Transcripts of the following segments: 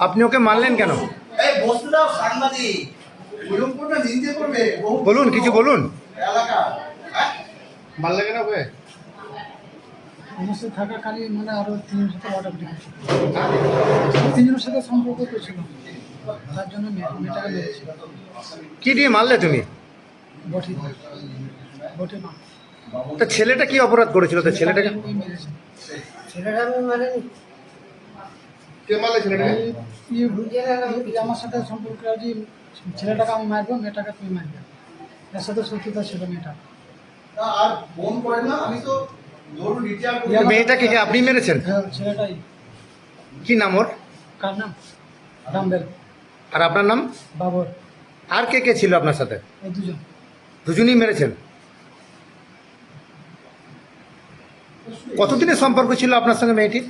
আপনি ওকে মারলেন কেন? বলুন কিছু বলুন। হ্যাঁ? মারলে কেন ওকে? আমার থাকাকালীন মানে আরও তিনজনের সাথে অর্ডার দিয়েছিল তিনজনের সাথে সম্পর্ক করেছিল। তার জন্য মেয়েটাকে মেরেছিল কি দিয়ে মারলে তুমি? বটি বটি মা তা ছেলেটা কি অপরাধ করেছিল? তা ছেলেটাকে ছেলেটা আমি মানে কে মারলে ছেলেটাকে? আমার সাথে সম্পর্ক আছে ছেলেটাকে আমি মারবো মেয়েটাকে তুমি মারবে। এর সাথে শত্রুতা ছিল মেয়েটা। আর ফোন করে না? আমি তো মেয়েটাকে কি আপনি মেরেছেন? হ্যাঁ ছেলেটাই। কি নাম ওর? কার নাম? ডাম্বেল আর আপনার নাম? বাবর। আর কে কে ছিল আপনার সাথে? এই দুজন। দুজনই মেরেছেন? কতদিনের সম্পর্ক ছিল আপনার সঙ্গে মেয়েটির?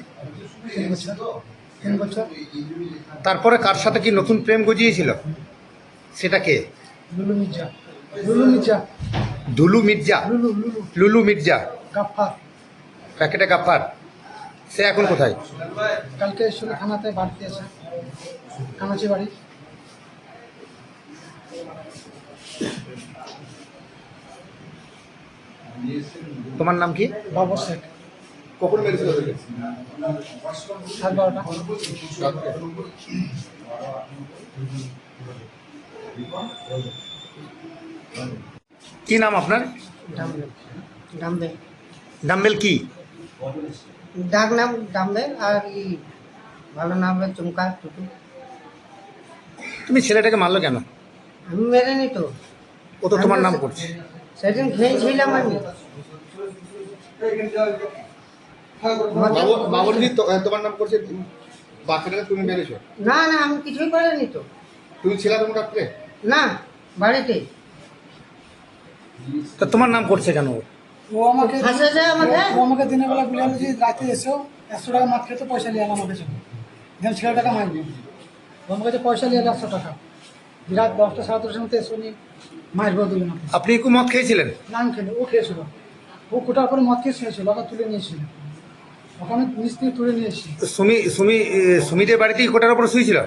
তারপরে কার সাথে কি নতুন প্রেম গজিয়েছিল? সেটা কে? দুলু মির্জা। লুলু মির্জা। গাফফার প্যাকেটে গাফার সে এখন কোথায়? কালকে এসেছিল থানাতে বাড়িতে আছে কানাচি বাড়ি তোমার নাম কি? বাবর শেখ কখন মেরেছিল সাড়ে বারোটা। কি নাম আপনার? ডাম্বেল। ডাম্বেল। কি? ডাক নাম ডাম্বেল আর ই ভালো নাম চুমকা টুটু। তুমি ছেলেটাকে মারলো কেন? আমি মেরে নি তো। ও তো তোমার নাম করছে। সেদিন খেয়েছিলাম আমি। তোমার নাম করছে বাচ্চাটাকে তুমি মেরেছো? না না আমি কিছুই করিনি তো। তুমি ছেলে তুমি রাখলে না বাড়িতে। তা তোমার নাম করছে কেন? ও? ও আমাকে হাসেছে আমাকে? ও আমাকে দিনের বেলা বলে যে রাতে এসেও একশো টাকা মাছ খেতে পয়সা নিয়ে এলাম আমাকে জন্য। দেন ছেলেটাকে মারবি আমার কাছে পয়সা নিয়ে একশো টাকা। রাত দশটা সাড়ে দশটার মধ্যে এসে উনি মারবো দিলেন আপনি কি মদ খেয়েছিলেন? না আমি খেলে ও খেয়েছিল। ও কোটার করে মদ খেয়ে শুয়েছিল ওকে তুলে নিয়েছিল ওখানে নিচ থেকে তুলে নিয়ে এসেছি। সুমি সুমি সুমিদের বাড়িতেই কোটার উপর শুয়েছিল?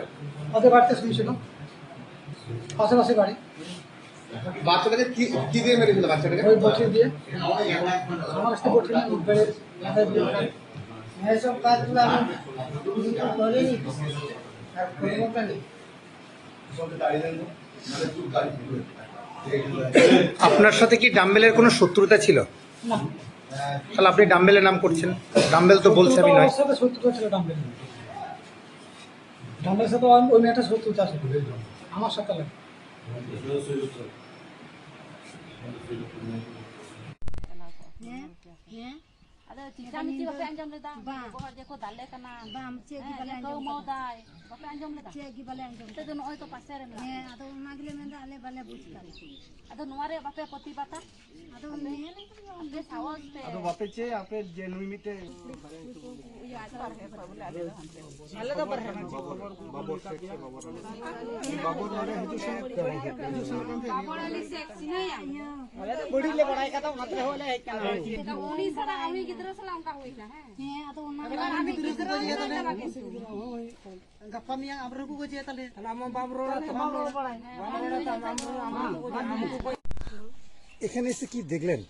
ওদের বাড়িতে শুয়েছিল। পাশাপাশি বাড়ি। বাচ্চাটাকে কি কি দিয়ে মেরেছিল বাচ্চাটাকে? ওই বটি দিয়ে। আমার কাছে বটি না বেড়ে মাথায় দিয়ে ওঠায়। এইসব কাজগুলো আমি করিনি। আর করব কেন আপনার সাথে কি ডাম্বেলের কোনো শত্রুতা ছিল? না। তাহলে আপনি ডাম্বেলের নাম করছেন ডাম্বেল তো বলছে আমি নয় ওর সাথে শত্রুতা ছিল ডাম্বেল ডাম্বেলের সাথে ওই- ওই মেয়েটা শত্রুতা ছিল আমার সাথে লাগে ada tidak mesti bapak anjam leda bahwa dia kau dalek kena ᱵᱟᱢ ᱪᱮᱫ ᱜᱮ Eh, ᱵᱟᱞᱮ dia kau ᱟᱸᱡᱚᱢ mau ᱵᱟᱯᱮ ᱟᱸᱡᱚᱢ ᱞᱮᱫᱟ ᱪᱮᱫ ᱜᱮ ᱵᱟᱞᱮ ᱟᱸᱡᱚᱢ ᱞᱮᱫᱟ ᱟᱫᱚ ᱱᱚᱜᱼᱚᱭ ᱛᱚ ᱯᱟᱥᱮ ᱨᱮ ᱢᱮᱱᱟᱜᱼᱟ ᱦᱮᱸ ᱟᱫᱚ ᱚᱱᱟ ᱜᱮᱞᱮ ᱢᱮᱱᱫᱟ ᱟᱞᱮ ᱵᱟᱞᱮ ᱵᱩᱡᱽ ᱠᱟᱫᱟ ᱟᱫᱚ ᱱᱚᱣᱟ ᱨᱮ ᱵᱟᱯᱮ ᱯᱨᱚᱛᱤᱵᱟᱫᱟ ᱟᱫᱚ ᱧᱮᱞ ᱟᱯᱮ ᱥᱟᱣᱟᱡ ᱛᱮ ᱟᱫᱚ ᱵᱟᱯᱮ ᱪᱮ ᱟᱯᱮ ᱡᱮ ᱱᱩᱭ ᱢᱤᱫᱴᱮᱡ ᱤᱭᱟᱹ ᱟᱪᱟᱨ ᱦᱮ ᱵᱟᱵᱚᱞᱮ ᱟᱞᱮ ᱫᱚ ᱦᱟᱱᱛᱮ ᱟᱞᱮ ᱫᱚ ᱵᱟᱨᱦᱮ ᱵᱟᱵᱚᱨ ᱥᱮᱠ ᱥᱮ ᱵᱟᱵᱚᱨ ᱵᱟᱵᱚᱨ ᱱᱚᱰᱮ ᱦᱤᱡᱩᱜ ᱥᱮ ᱦᱤᱡᱩᱜ ᱥᱮ ᱠᱟᱱ ᱛᱟᱦᱮᱸ ᱵᱟᱵᱚᱨ ᱟᱞᱤ ᱥᱮᱠ ᱥᱤᱱᱟᱭᱟ ᱟᱞᱮ ᱫᱚ ᱵᱟᱹᱲᱤ ᱞᱮ ᱵᱟᱲᱟᱭ ᱠᱟᱫᱟ ᱚᱱᱟᱛᱮ ᱦᱚᱸ ᱞᱮ ᱦᱮᱡ ᱠᱟᱱᱟ ᱩᱱᱤ ᱥᱟᱞᱟᱜ ᱩᱱᱤ ᱜᱤᱫᱽᱨᱟᱹ ᱥᱟᱞᱟᱜ ᱚᱱᱠᱟ ᱦᱩᱭ ᱠᱟᱱᱟ ᱦᱮᱸ ᱟᱫᱚ ᱚᱱᱟ ᱜᱤᱫᱽᱨᱟᱹ ᱥᱟᱞᱟᱜ ᱚᱱᱠᱟ ᱦᱩᱭ ᱠᱟᱱᱟ গাপ্পা মিয়া আমরা কো গেছে তাহলে আমার বাবরো বাবরো এখানে এসে কি দেখলেন?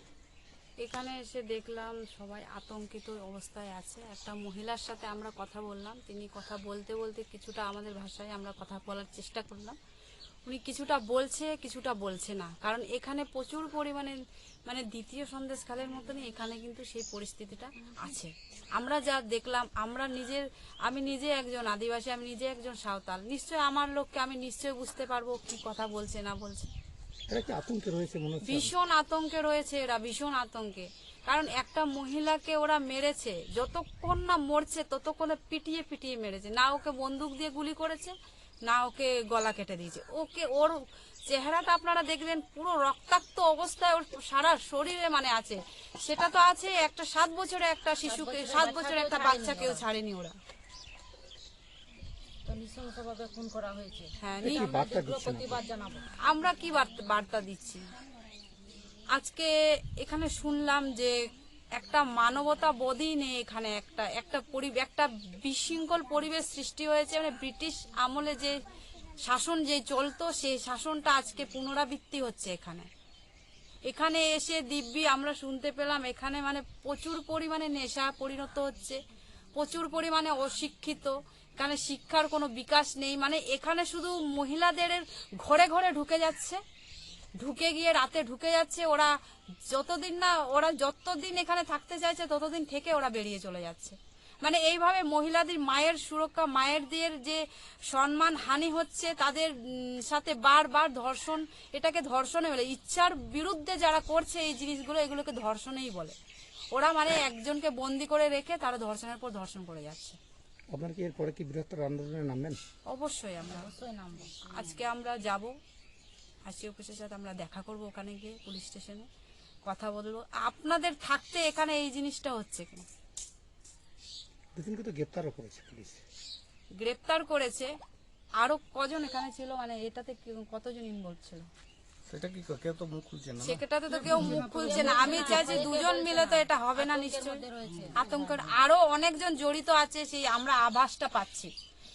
এখানে এসে দেখলাম সবাই আতঙ্কিত অবস্থায় আছে। একটা মহিলার সাথে আমরা কথা বললাম। তিনি কথা বলতে বলতে কিছুটা আমাদের ভাষায় আমরা কথা বলার চেষ্টা করলাম। উনি কিছুটা বলছে কিছুটা বলছে না। কারণ এখানে প্রচুর পরিমাণে মানে দ্বিতীয় সন্দেশখালের মতনই এখানে কিন্তু সেই পরিস্থিতিটা আছে। আমরা যা দেখলাম আমরা নিজের আমি নিজে একজন আদিবাসী আমি নিজে একজন সাঁওতাল। নিশ্চয় আমার লোককে আমি নিশ্চয় বুঝতে পারব কি কথা বলছে না বলছে। ভীষণ আতঙ্কে রয়েছে এরা ভীষণ আতঙ্কে। কারণ একটা মহিলাকে ওরা মেরেছে যতক্ষণ না মরছে ততক্ষণে পিটিয়ে পিটিয়ে মেরেছে। না ওকে বন্দুক দিয়ে গুলি করেছে না ওকে গলা কেটে দিয়েছে। ওকে ওর চেহারাটা আপনারা দেখবেন পুরো রক্তাক্ত অবস্থায় ওর সারা শরীরে মানে আছে। সেটা তো আছে একটা সাত বছরে একটা শিশুকে সাত বছরে একটা বাচ্চাকেও ছাড়েনি ওরা। হ্যাঁ আমরা কি বার্তা- বার্তা দিচ্ছি? আজকে এখানে শুনলাম যে একটা মানবতা বোধই নেই এখানে, একটা একটা একটা বিশৃঙ্খল পরিবেশ সৃষ্টি হয়েছে। মানে ব্রিটিশ আমলে যে শাসন যে চলতো, সেই শাসনটা আজকে পুনরাবৃত্তি হচ্ছে এখানে। এখানে এসে দিব্যি আমরা শুনতে পেলাম, এখানে মানে প্রচুর পরিমাণে নেশা পরিণত হচ্ছে, প্রচুর পরিমাণে অশিক্ষিত, এখানে শিক্ষার কোনো বিকাশ নেই। মানে এখানে শুধু মহিলাদের ঘরে ঘরে ঢুকে যাচ্ছে। ঢুকে গিয়ে রাতে ঢুকে যাচ্ছে ওরা যতদিন না ওরা যতদিন এখানে থাকতে চাইছে ততদিন থেকে ওরা বেরিয়ে চলে যাচ্ছে। মানে এইভাবে মহিলাদের মায়ের সুরক্ষা মায়েরদের যে সম্মান হানি হচ্ছে তাদের সাথে বারবার ধর্ষণ এটাকে ধর্ষণে বলে। ইচ্ছার বিরুদ্ধে যারা করছে এই জিনিসগুলো এগুলোকে ধর্ষণেই বলে। ওরা মানে একজনকে বন্দি করে রেখে তারা ধর্ষণের পর ধর্ষণ করে যাচ্ছে। আপনার কি এরপরে কি বৃহত্তর আন্দোলনে নামবেন? অবশ্যই আমরা। অবশ্যই নামবো আজকে আমরা যাব। আজকে অফিসের সাথে আমরা দেখা করব ওখানে গিয়ে পুলিশ স্টেশনে কথা বলব। আপনাদের থাকতে এখানে এই জিনিসটা হচ্ছে কেন? দুদিনকে তো গ্রেপ্তারও করেছে পুলিশ। গ্রেপ্তার করেছে। আরও কজন এখানে ছিল? মানে এটাতে কতজন ইনভলভ ছিল? সেটা কি কেউ তো মুখ খুলছে না সেটাতে তো কেউ মুখ খুলছে না। আমি চাইছি দুজন মিলে তো এটা হবে না নিশ্চয় আতঙ্কের আরও অনেকজন জড়িত আছে সেই আমরা আভাসটা পাচ্ছি।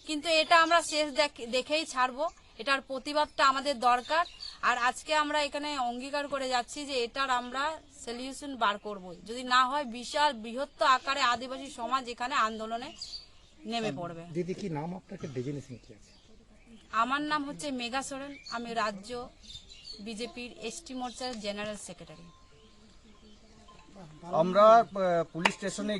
কিন্তু এটা আমরা শেষ দেখ- দেখেই ছাড়বো। এটার প্রতিবাদটা আমাদের দরকার। আর আজকে আমরা এখানে অঙ্গীকার করে যাচ্ছি যে এটার আমরা সলিউশন বার করব যদি না হয় বিশাল বৃহত্ত আকারে আদিবাসী সমাজ এখানে আন্দোলনে নেমে পড়বে। দিদি কি নাম আপনাকে? ডেজিনেশন কি আছে? আমার নাম হচ্ছে মেঘা সোরেন। আমি রাজ্য বিজেপির এসটি মোর্চার জেনারেল সেক্রেটারি। আমরা পুলিশ স্টেশনে